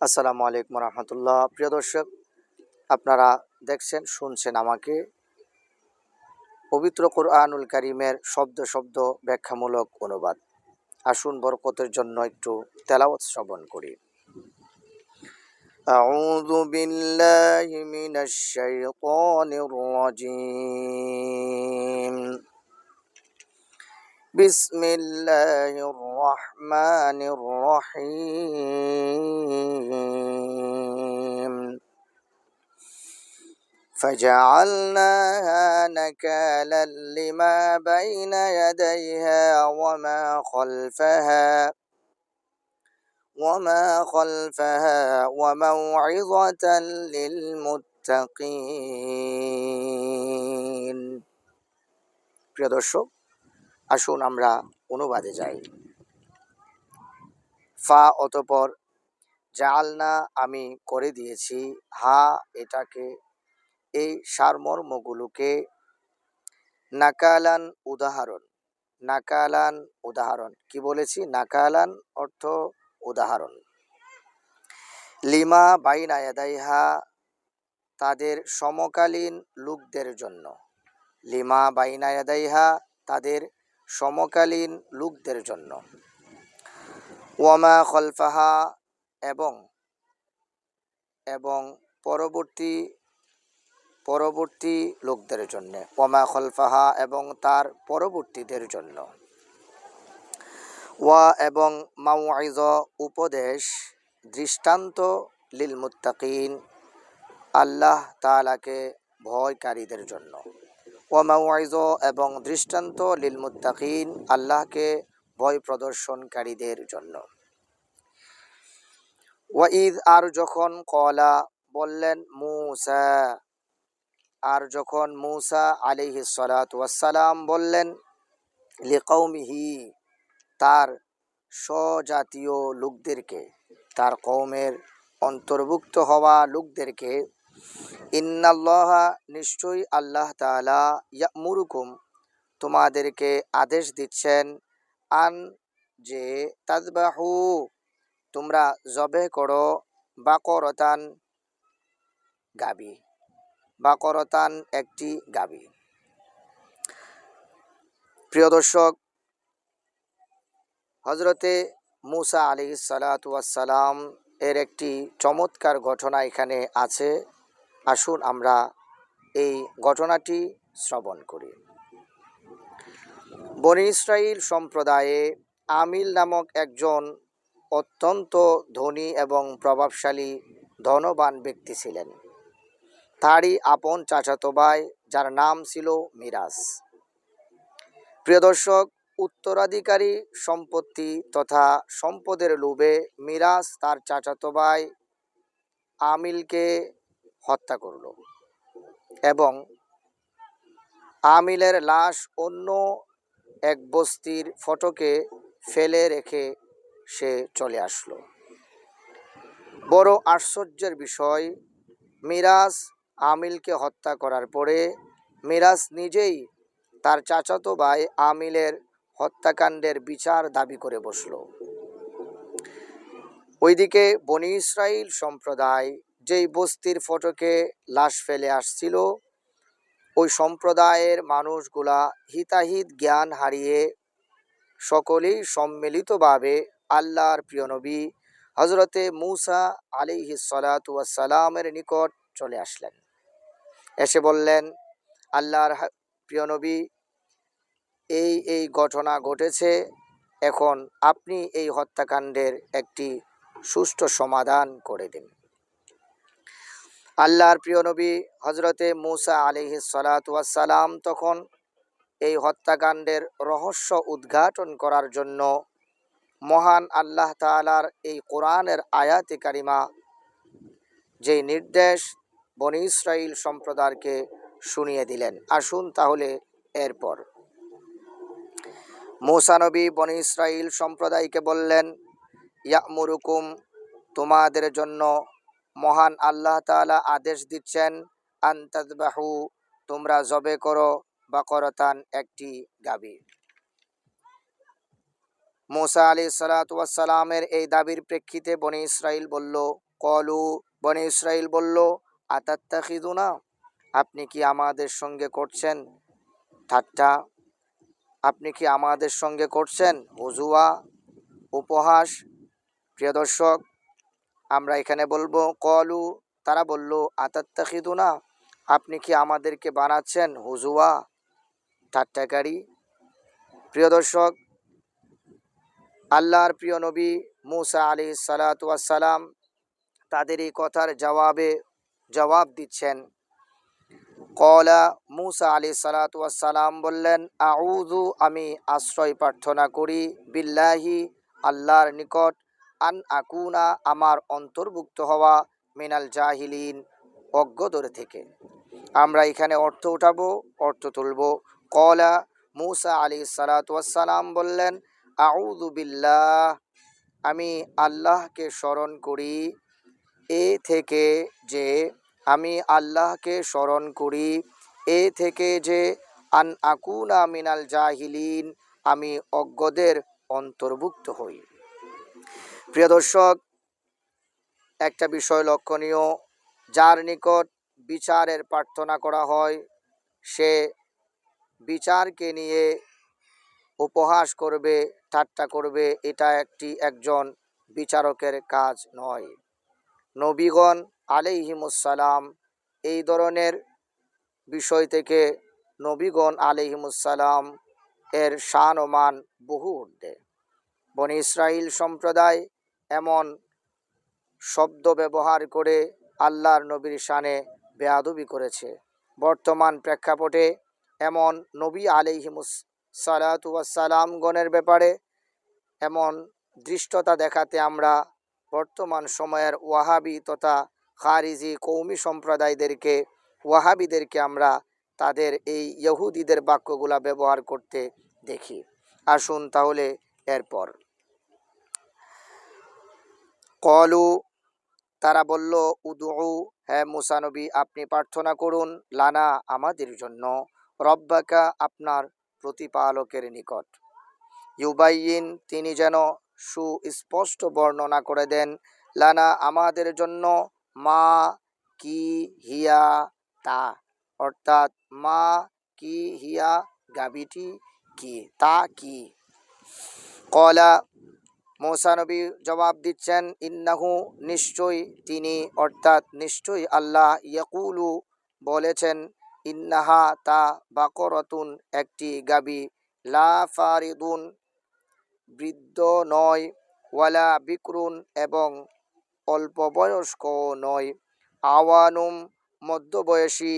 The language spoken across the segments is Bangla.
আসসালামু আলাইকুম রহমতুল্লাহ প্রিয় দর্শক আপনারা দেখছেন শুনছেন আমাকে পবিত্র কোরআনুল কারিমের শব্দ শব্দ ব্যাখ্যামূলক অনুবাদ আসুন বরকতের জন্য একটু তেলাওয়াত শ্রবণ করি أعوذ بالله من الشيطان الرجيم بسم الله الرحمن الرحيم فجعلناها نكالا لما بين يديها وما خلفها وما خلفها وموعظة للمتقين প্রিয় দর্শক আসুন আমরা অনুবাদে যাই। ফা অতপর জালনা আমি করে দিয়েছি, হা এটাকে, এই সারমর্মগুলোকে নাকালান উদাহরণ নাকালান উদাহরণ। কি বলেছি? নাকালান অর্থ উদাহরণ। লিমা বাইনা ইয়াদাইহা, তাদের সমকালীন লোকদের জন্য। লিমা বাইনা ইয়াদাইহা, তাদের সমকালীন লোকদের জন্য। ওয়ামা খলফাহা এবং এবং পরবর্তী পরবর্তী লোকদের জন্য। ওয়ামা খলফাহা এবং তার পরবর্তীদের জন্য। ওয়া এবং মাউআইজ উপদেশ, দৃষ্টান্ত লিল মুত্তাকিন, আল্লাহ তালাকে ভয়কারীদের জন্য। ওয়া মাউআইজ এবং দৃষ্টান্ত লিল মুত্তাকিন আল্লাহকে ভয় প্রদর্শনকারীদের জন্য। ওয়াঈদ আর যখন কলা বললেন মুসা, আর যখন মুসা আলিহি সালাম বললেন লিকৌমিহি তার স্বজাতীয় লোকদেরকে, তার কৌমের অন্তর্ভুক্ত হওয়া লোকদেরকে ইন্নাল্লাহা, নিশ্চয়ই আল্লাহ তাআলা ইয়ামুরুকুম, তোমাদেরকে আদেশ দিচ্ছেন আন যে তাজবাহু তোমরা জবে করো বাকরতান গাবি, বাকরতান একটি গাবি। প্রিয় দর্শক হজরতে মুসা আলী সালাতাম এর একটি চমৎকার ঘটনা এখানে আছে। আসুন আমরা এই ঘটনাটি শ্রবণ করি। বনি ইসরাইল সম্প্রদায়ে আমিল নামক একজন অত্যন্ত ধনী এবং প্রভাবশালী ধনবান ব্যক্তি ছিলেন। তারই আপন চাচাতো ভাই, যার নাম ছিল মিরাজ। প্রিয় দর্শক, উত্তরাধিকারী সম্পত্তি তথা সম্পদের লোভে মিরাজ তার চাচাতো ভাই আমিলকে হত্যা করল এবং আমিলের লাশ অন্য এক বস্তির ফটকে ফেলে রেখে সে চলে আসলো। বড় আশ্চর্যের বিষয়, মিরাজ আমিলকে হত্যা করার পরে মিরাজ নিজেই তার চাচাতো ভাই আমিলের হত্যাকাণ্ডের বিচার দাবি করে বসল। ওইদিকে বনি ইসরাইল সম্প্রদায় যেই বস্তির ফটকে লাশ ফেলে আসছিল, ওই সম্প্রদায়ের মানুষগুলা হিতাহিত জ্ঞান হারিয়ে সকলেই সম্মিলিতভাবে আল্লাহর প্রিয় নবী হজরতে মুসা আলিহি সালাতামের নিকট চলে আসলেন। এসে বললেন, আল্লাহর প্রিয় নবী, এই এই ঘটনা ঘটেছে, এখন আপনি এই হত্যাকাণ্ডের একটি সুষ্ঠু সমাধান করে দিন। আল্লাহর প্রিয় নবী হজরতে মুসা আলিহি সালাতাম তখন এই হত্যাকাণ্ডের রহস্য উদ্ঘাটন করার জন্য মহান আল্লাহ তালার এই কোরআনের আয়াতে কারিমা, যেই নির্দেশ বনি ইসরাইল সম্প্রদায়কে শুনিয়ে দিলেন। আসুন তাহলে এরপর। মৌসানবী বনি ইসরাইল সম্প্রদায়কে বললেন, ইয়ামুরুকুম, তোমাদের জন্য মহান আল্লাহ তাআলা আদেশ দিচ্ছেন আন্তাদবাহু তোমরা জবে করো বাকরতান একটি গাবি মোসা আলী সালাতামের এই দাবির প্রেক্ষিতে বনে ইসরাইল বলল, কলু, বনে ইসরাইল বলল আতাত্তাখিদুনা আপনি কি আমাদের সঙ্গে করছেন ঠাট্টা? আপনি কি আমাদের সঙ্গে করছেন হুজুয়া উপহাস? প্রিয় দর্শক আমরা এখানে বলব, কলু, তারা বলল, আতাত্তাখিদুনা? আপনি কি আমাদেরকে বানাচ্ছেন হুজুয়া, ঠাট্টাকারী? প্রিয় দর্শক, আল্লাহর প্রিয় নবী মুসা আলী সালাতাম তাদের এই কথার জবাবে, জবাব দিচ্ছেন। কলা, মুসা আলী সালাতাম বললেন আউজু আমি আশ্রয় প্রার্থনা করি বিল্লাহি, আল্লাহর নিকট আন আকুনা, আমার অন্তর্ভুক্ত হওয়া মিনাল জাহিলিন অজ্ঞদর থেকে। আমরা এখানে অর্থ উঠাবো, অর্থ তুলব। কলা মুসা আলী সালাতাম বললেন, আউযু বিল্লাহ, আমি আল্লাহকে স্মরণ করি, এ থেকে যে, আমি আল্লাহকে স্মরণ করি, এ থেকে যে, আন আকুনা মিনাল জাহিলিন, আমি অজ্ঞদের অন্তর্ভুক্ত হই। প্রিয় দর্শক, একটা বিষয় লক্ষণীয়, যার নিকট বিচারের প্রার্থনা করা হয়, সে বিচারকে নিয়ে উপহাস করবে, ঠাট্টা করবে, এটা একটি একজন বিচারকের কাজ নয়। নবীগণ আলিহিমুসালাম এই ধরনের বিষয় থেকে নবীগণ আলিহিমুসালাম এর শান ও মান বহু ঊর্ধ্বে। বনি ইসরাইল সম্প্রদায় এমন শব্দ ব্যবহার করে আল্লাহর নবীর শানে বেয়াদবি করেছে। বর্তমান প্রেক্ষাপটে এমন নবী আলিহিমুস সালাতাম গণের ব্যাপারে এমন দৃষ্টতা দেখাতে আমরা বর্তমান সময়ের ওয়াহাবি তথা খারিজি কৌমি সম্প্রদায়দেরকে, ওয়াহাবিদেরকে আমরা তাদের এই ইহুদিদের বাক্যগুলা ব্যবহার করতে দেখি। আসুন তাহলে এরপর। কলু, তারা বলল উদু হ্যাঁ মুসানবী আপনি প্রার্থনা করুন লানা আমাদের জন্য। রব্বাকা আপনার প্রতিপালকের নিকট। ইউবাইন তিনি যেন সুস্পষ্ট বর্ণনা করে দেন, লানা আমাদের জন্য মা কি হিয়া তা। অর্থাৎ, মা কি হিয়া গাবিটি কি, তা কি? কলা মৌসানবী জবাব দিচ্ছেন, ইন্নাহু নিশ্চয়ই তিনি, অর্থাৎ নিশ্চয়ই আল্লাহ ইয়াকুলু বলেছেন, ইন্নাহা তা বাকরতুন একটি গাবি, লা ফারিদুন, বৃদ্ধ নয়, ওয়ালা বিক্রুন এবং অল্প বয়স্ক নয়। আওয়ানুম মধ্যবয়সী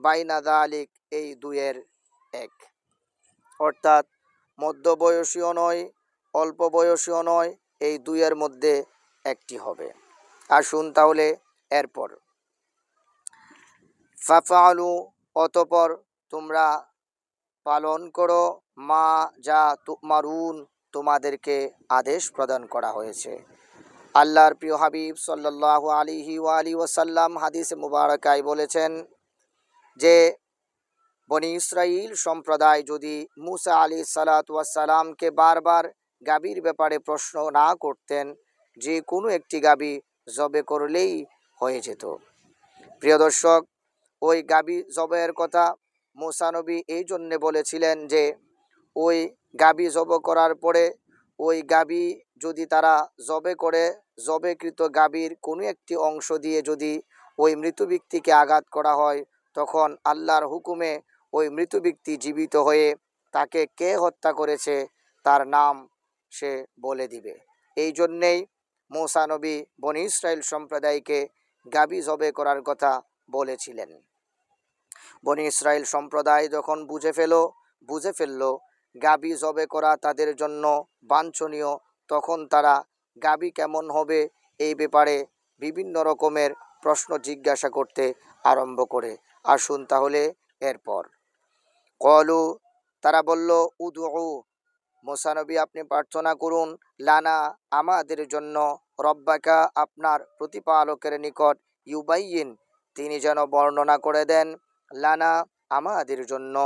বাইনাদা আলিক এই দুয়ের এক। অর্থাৎ মধ্যবয়সীও নয় অল্প বয়সীও নয়, এই দুইয়ের মধ্যে একটি হবে। আসুন তাহলে এরপর। ফাফালু অতপর তোমরা পালন করো, মা যা তুমারুন, তোমাদেরকে আদেশ প্রদান করা হয়েছে। আল্লাহর প্রিয় হাবিব সাল্লাহ আলিহি আলী ওসাল্লাম হাদিস মুবারকায় বলেছেন যে, বনি ইসরাইল সম্প্রদায় যদি মুসা আলী সালাতামকে বারবার গাবির ব্যাপারে প্রশ্ন না করতেন, যে কোনো একটি গাবি জবে করলেই হয়ে যেত। প্রিয় দর্শক, ওই গাবি জবের কথা মোসানবী এই জন্যে বলেছিলেন যে, ওই গাবি জব করার পরে ওই গাবি যদি তারা জবে করে, জবেকৃত গাবির কোনো একটি অংশ দিয়ে যদি ওই মৃত ব্যক্তিকে আঘাত করা হয়, তখন আল্লাহর হুকুমে ওই মৃত ব্যক্তি জীবিত হয়ে তাকে কে হত্যা করেছে, তার নাম সে বলে দিবে। এই জন্যেই মৌসানবী বনি ইসরায়েল সম্প্রদায়কে গাবি জবে করার কথা বলেছিলেন। বনি ইসরায়েল সম্প্রদায় যখন বুঝে ফেল, বুঝে ফেলল, গাবি জবে করা তাদের জন্য বাঞ্ছনীয়, তখন তারা গাবি কেমন হবে এই ব্যাপারে বিভিন্ন রকমের প্রশ্ন জিজ্ঞাসা করতে আরম্ভ করে। আসুন তাহলে এরপর। কলু, তারা বলল উদু মোসানবী, আপনি প্রার্থনা করুন, লানা, আমাদের জন্য রব্বাকা আপনার প্রতিপালকের নিকট ইউবাইন তিনি যেন বর্ণনা করে দেন, লানা, আমাদের জন্য,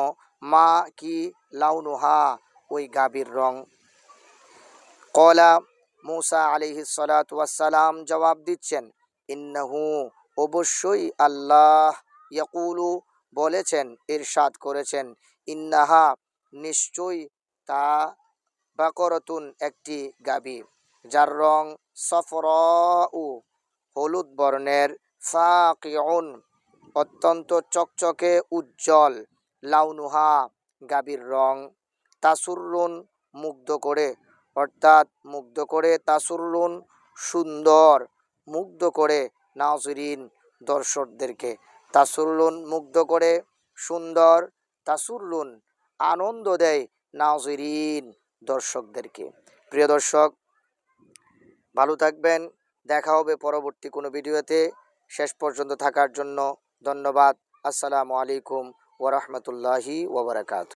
মা কি লাউনুহা, ওই গাবির রং। কলা, মুসা আলিহি সালাম জবাব দিচ্ছেন, ইন্নাহু অবশ্যই আল্লাহ ইয়াকুলু বলেছেন, ইরশাদ করেছেন, ইন্নাহা নিশ্চয়ই তা বাকরতুন একটি গাবি, যার রং সফরাউ, হলুদ বর্ণের, ফাকিউন, অত্যন্ত চকচকে উজ্জ্বল, লাউনুহা গাবির রং। তাসুরুন মুগ্ধ করে, অর্থাৎ মুগ্ধ করে তাসুরুন সুন্দর, মুগ্ধ করে নাজরিন দর্শকদেরকে। তাসুরুন মুগ্ধ করে, সুন্দর তাসুরুন আনন্দ দেয় নাজরিন। দর্শকদেরকে। প্রিয় দর্শক, ভালো থাকবেন। দেখা হবে পরবর্তী কোনো ভিডিওতে। শেষ পর্যন্ত থাকার জন্য ধন্যবাদ। আসসালামু আলাইকুম ওরহমতুল্লাহি ওবরাকাত